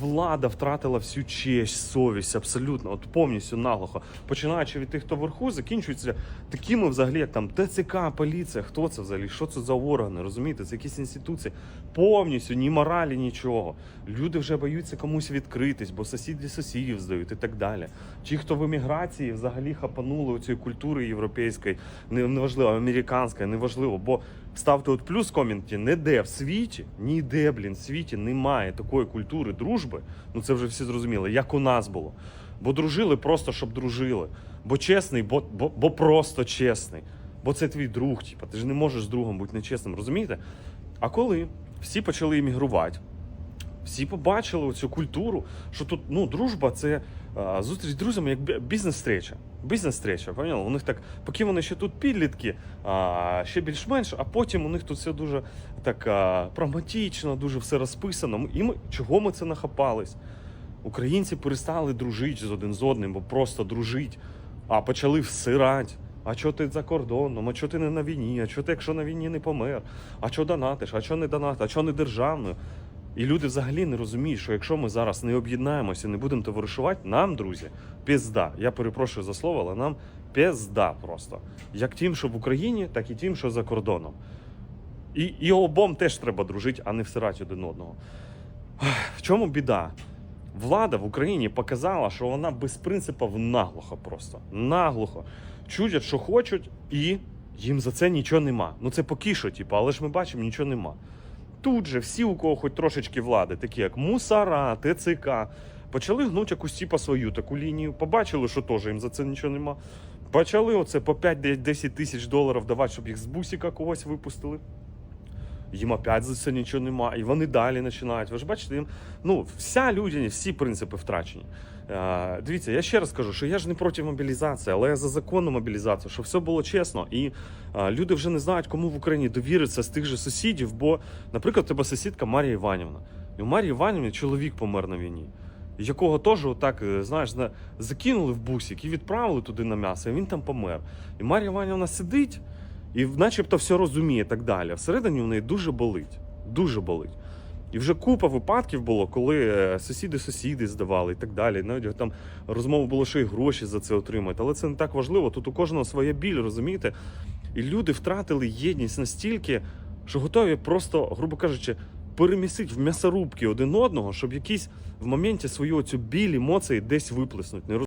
Влада втратила всю честь, совість, абсолютно, от повністю наглухо. Починаючи від тих, хто вверху, закінчується такими, взагалі, як там ТЦК, поліція. Хто це взагалі? Що це за органи? Розумієте? Це якісь інституції. Повністю ні моралі, нічого. Люди вже боються комусь відкритись, бо сусіди сусідів здають і так далі. Ті, хто в еміграції взагалі хапанули цієї культури європейської, неважливо, американської, неважливо, бо ставте от плюс в коменті, ніде в світі, ніде, блін, в світі немає такої культури дружби. Ну це вже всі зрозуміли, як у нас було. Бо дружили просто, щоб дружили. Бо чесний, бо, бо, бо просто чесний. Бо це твій друг, типу, ти ж не можеш з другом бути нечесним, розумієте? А коли всі почали іммігрувати, всі побачили цю культуру, що тут ну, дружба це а, зустріч з друзями як бізнес-стреча. Бізнес-стреча, поняли? У них так, поки вони ще тут підлітки, а, ще більш-менш, а потім у них тут все дуже так а, прагматично, дуже все розписано. І ми, чого ми це нахапались? Українці перестали дружити з один з одним, бо просто дружить, а почали всирати. А чого ти за кордоном? А чого ти не на війні? А чого ти, якщо на війні не помер? А чого донатиш? А чого не донатиш? А чого не державною? І люди взагалі не розуміють, що якщо ми зараз не об'єднаємося, не будемо товаришувати, нам, друзі, пізда. Я перепрошую за слово, але нам пізда просто. Як тим, що в Україні, так і тим, що за кордоном. І, і обом теж треба дружити, а не всирати один одного. В чому біда? Влада в Україні показала, що вона без принципів наглухо просто. Наглухо. Чудять, що хочуть, і їм за це нічого нема. Ну це поки що, типу, але ж ми бачимо, нічого нема. Тут же всі, у кого хоч трошечки влади, такі як Мусара, ТЦК, почали гнуть якусь типа свою таку лінію. Побачили, що теж їм за це нічого нема. Почали оце по 5-10 тисяч доларів давати, щоб їх з бусіка когось випустили. Їм опять за це нічого нема, і вони далі починають. Ви ж бачите, їм ну вся людяність, всі принципи втрачені. Е, дивіться, я ще раз кажу, що я ж не проти мобілізації, але я за законну мобілізацію, щоб все було чесно. І е, люди вже не знають, кому в Україні довіритися з тих же сусідів. Бо, наприклад, тебе сусідка Марія Іванівна. І у Марії Іванівні чоловік помер на війні. Якого теж отак, е, знаєш, закинули в бусик і відправили туди на м'ясо, і він там помер. І Марія Іванівна сидить і начебто все розуміє так далі. Всередині в неї дуже болить. Дуже болить. І вже купа випадків було, коли е, сусіди сусіди здавали і так далі. Навіть там розмова було, що і гроші за це отримають. Але це не так важливо. Тут у кожного своя біль, розумієте? І люди втратили єдність настільки, що готові просто, грубо кажучи, перемісити в м'ясорубки один одного, щоб якийсь в моменті свою цю біль емоції десь виплеснуть.